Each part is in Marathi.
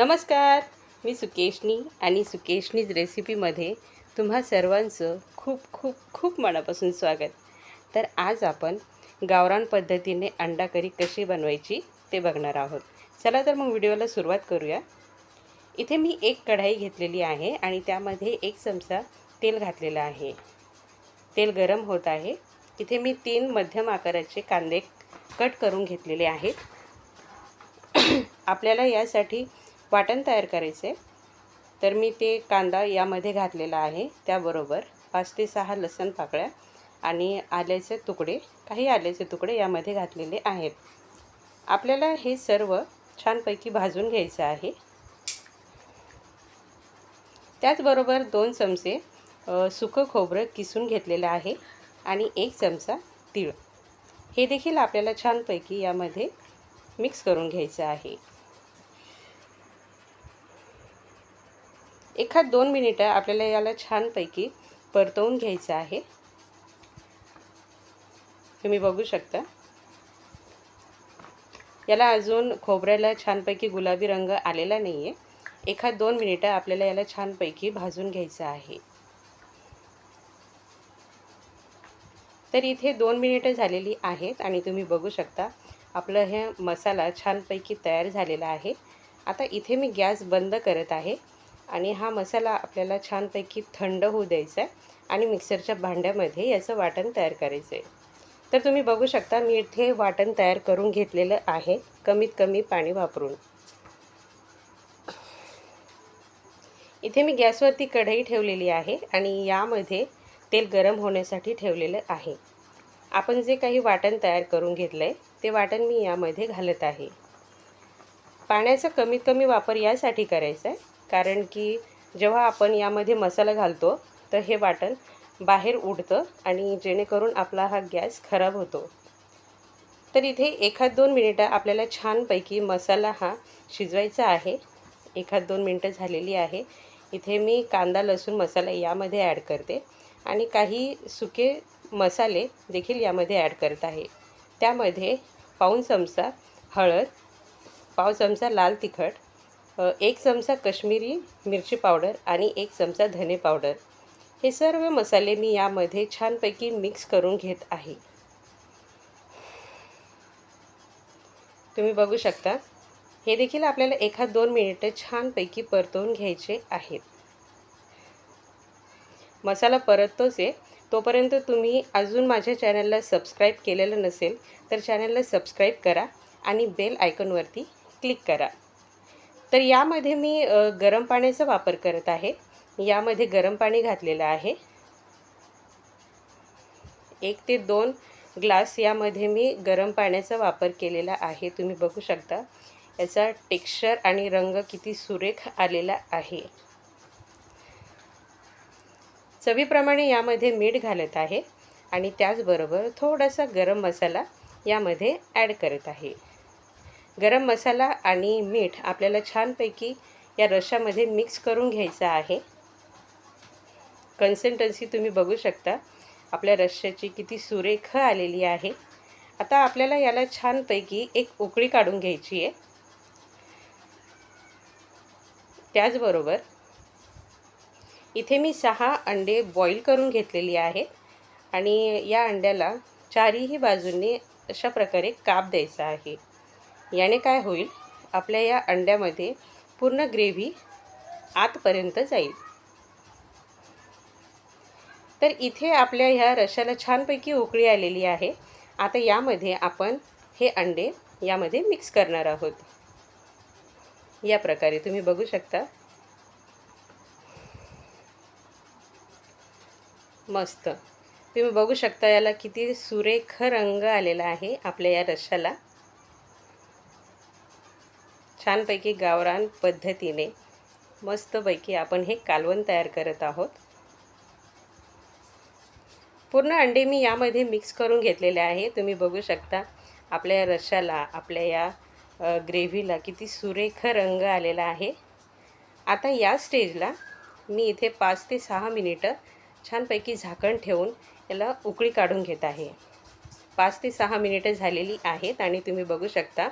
नमस्कार मी सुकेशनी आणि सुकेशनीज रेसिपीमध्ये तुम्हा सर्वांचं खूप खूप खूप मनापासून स्वागत. तर आज आपण गावरान पद्धतीने अंडा करी कशी बनवायची ते बघणार आहोत. चला तर मग व्हिडिओला सुरुवात करूया. इथे मी एक कढाई घेतलेली आहे आणि त्यामध्ये एक चमचा तेल घातलेलं आहे. तेल गरम होत आहे. इथे मी तीन मध्यम आकाराचे कांदे कट करून घेतलेले आहेत. आपल्याला यासाठी वाटण तयार करायचं. आहे तर मी ते कांदा यामध्ये घातलेला आहे त्याबरोबर पाच ते सहा लसण पाकळ्या आणि आल्याचे तुकडे काही आल्याचे तुकडे यामध्ये घातलेले आहेत. आपल्याला हे सर्व छानपैकी भाजून घ्यायचं आहे. त्याचबरोबर दोन चमचे सुकं खोबरं किसून घेतलेलं आहे आणि एक चमचा तीळ. हे देखील आपल्याला छानपैकी यामध्ये मिक्स करून घ्यायचं आहे. एखाद दोन मिनिटं आपल्याला याला छानपैकी परतवून घ्यायचं आहे. तुम्ही बघू शकता. याला अजून खोबऱ्याला छानपैकी गुलाबी रंग आलेला नाही आहे एखाद दोन मिनिटं आपल्याला याला छानपैकी भाजून घ्यायचं आहे. तर इथे दोन मिनिटं झालेली आहेत आणि तुम्ही बघू शकता आपलं हे मसाला छानपैकी तयार झालेला आहे. आता इथे मी गॅस बंद करत आहे. आणि हा मसाला आपल्याला छानपैकी थंड होऊ द्यायचा आहे आणि मिक्सरच्या भांड्यामध्ये याचं वाटण तयार करायचं आहे. तर तुम्ही बघू शकता मी इथे वाटण तयार करून घेतलेलं आहे कमीत कमी पाणी वापरून. इथे मी गॅसवरती कढई ठेवलेली आहे आणि यामध्ये तेल गरम होण्यासाठी ठेवलेलं आहे. आपण जे काही वाटण तयार करून घेतलं आहे ते वाटण मी यामध्ये घालत आहे. पाण्याचा कमीत कमी वापर यासाठी करायचा आहे. कारण की जेव्हा आपण यामध्ये मसाला घालतो तर हे वाटण बाहेर उडतं आणि जेणेकरून आपला हा गॅस खराब होतो. तर इथे एखाद दोन मिनिटं आपल्याला छानपैकी मसाला हा शिजवायचा आहे. एखाद दोन मिनटं झालेली आहे. इथे मी कांदा लसूण मसाला यामध्ये ॲड करते आणि काही सुके मसाले देखील यामध्ये ॲड करत आहे. त्यामध्ये पाऊण चमचा हळद पाव चमचा लाल तिखट एक चमचा कश्मीरी मिरची पावडर आणि एक चमचा धने पावडर. हे सर्व मसाले मी यामध्ये छानपैकी मिक्स करून घेत आहे. तुम्ही बघू शकता. हे देखील आपल्याला एखाद दोन मिनिटं छानपैकी परतवून घ्यायचे आहेत. मसाला परततोच आहे. तोपर्यंत तुम्ही अजून माझ्या चॅनलला सबस्क्राईब केलेलं नसेल तर चॅनलला सबस्क्राईब करा आणि बेल आयकॉनवरती क्लिक करा. तर यामध्ये मी गरम पाण्याचा वापर करत आहे. यामध्ये गरम पाणी घातलेलं आहे. एक ते दोन ग्लास यामध्ये मी गरम पाण्याचा वापर केलेला आहे. तुम्ही बघू शकता याचा टेक्स्चर आणि रंग किती सुरेख आलेला आहे. चवीप्रमाणे यामध्ये मीठ घालत आहे आणि त्याचबरोबर थोडासा गरम मसाला यामध्ये ॲड करत आहे. गरम मसाला आणि मीठ आपल्याला छानपैकी या रशामध्ये मिक्स करून घ्यायचं आहे. कन्सिस्टन्सी तुम्ही बघू शकता. आपल्या रश्श्याची किती सुरेख आलेली आहे. आता आपल्याला याला छानपैकी एक उकळी काढून घ्यायची आहे. त्याचबरोबर इथे मी सहा अंडे बॉईल करून घेतलेली आहेत. आणि या अंड्याला चारीही बाजूंनी अशा प्रकारे काप द्यायचा आहे. याने काय होईल? आपल्या या अंड्यामध्ये पूर्ण ग्रेव्ही आतपर्यंत जाईल. तर इथे आपल्या ह्या रशाला छानपैकी उकळी आलेली आहे. आता यामध्ये आपण हे अंडे यामध्ये मिक्स करणार आहोत. या प्रकारे तुम्ही बघू शकता. मस्त. तुम्ही बघू शकता याला किती सुरेख रंग आलेला आहे आपल्या या रशाला. छानपैकी गावरान पद्धतीने मस्तपैकी आपण हे कालवण तयार करत आहोत. पूर्ण अंडे मी यामध्ये मिक्स करून घेतलेले आहे. तुम्ही बघू शकता आपल्या या रशाला आपल्या या ग्रेव्हीला किती सुरेख रंग आलेला आहे. आता या स्टेजला मी इथे पाच ते सहा मिनिटं छानपैकी झाकण ठेवून याला उकळी काढून घेत आहे. पाच ते सहा मिनिटं झालेली आहेत आणि तुम्ही बघू शकता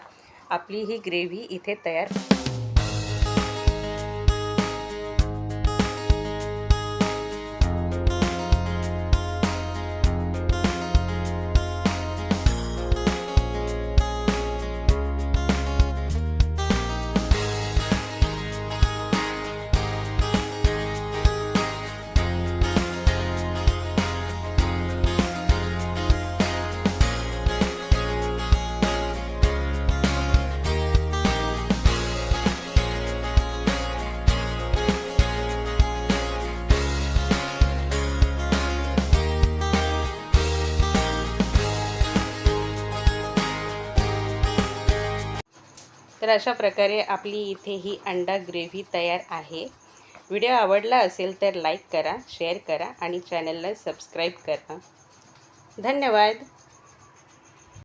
आपली ही ग्रेव्ही इथे तयार तर अशा प्रकारे आपली इथे ही अंडा ग्रेव्ही तयार आहे. व्हिडिओ आवडला असेल तर लाईक करा शेअर करा आणि चॅनलला सबस्क्राईब करा. धन्यवाद.